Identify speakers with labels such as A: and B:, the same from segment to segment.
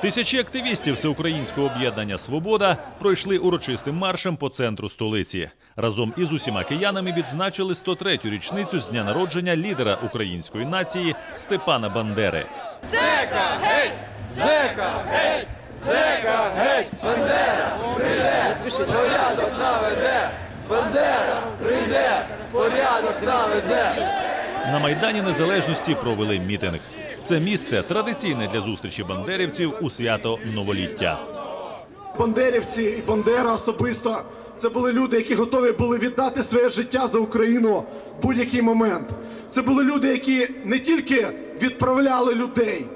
A: Тисячі активістів всеукраїнського об'єднання Свобода пройшли урочистим маршем по центру столиці. Разом із усіма киянами відзначили 103-ю річницю з дня народження лідера української нації Степана Бандери. Зека, гей! Зека, гей! Бандера! Порядок на веде! Бандера! Прийде! Порядок на веде! На майдані Незалежності провели мітинг. Це місце традиційне для зустрічі бандерівців у свято новоліття.
B: Бандерівці і Бандера особисто це були люди, які готові були віддати своє життя за Україну в будь-який момент. Це були люди, які не тільки відправляли людей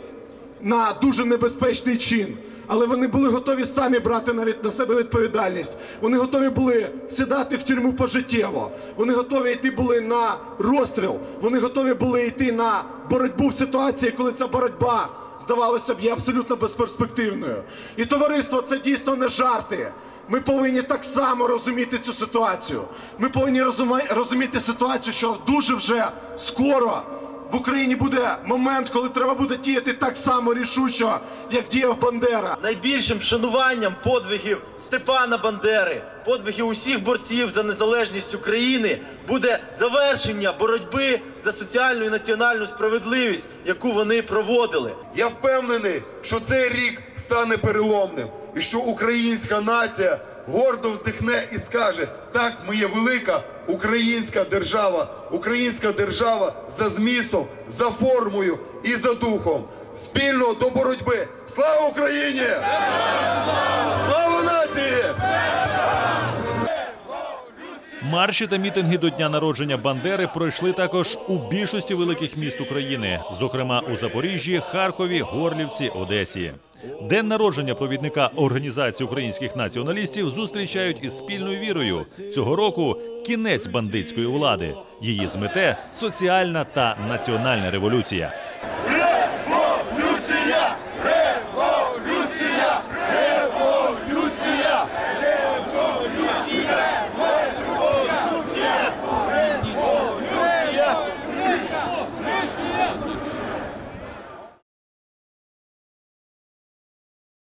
B: на дуже небезпечний чин, але вони були готові самі брати навіть на себе відповідальність. Вони готові були сідати в тюрму пожиттєво. Вони готові йти були на розстріл. Вони готові були йти на боротьбу в ситуації, коли ця боротьба здавалося б, є абсолютно безперспективною. І товариство це дійсно не жарти. Ми повинні так само розуміти цю ситуацію. Ми повинні розуміти ситуацію, що дуже вже скоро в Україні буде момент, коли треба буде діяти так само рішучо, як діяв Бандера.
C: найбільшим вшануванням подвигів Степана Бандери, подвигів усіх борців за незалежність України буде завершення боротьби за соціальну і національну справедливість, яку вони проводили.
D: Я впевнений, що цей рік стане переломним, і що українська нація гордо вздихне і скаже: так, ми є велика українська держава, українська держава за змістом, за формою і за духом. Спільно до боротьби. Слава Україні! Слава
A: Марші та мітинги до дня народження Бандери пройшли також у більшості великих міст України, зокрема у Запоріжжі, Харкові, Горлівці, Одесі. День народження провідника організації українських націоналістів зустрічають із спільною вірою. Цього року кінець бандитської влади. Її змете соціальна та національна революція.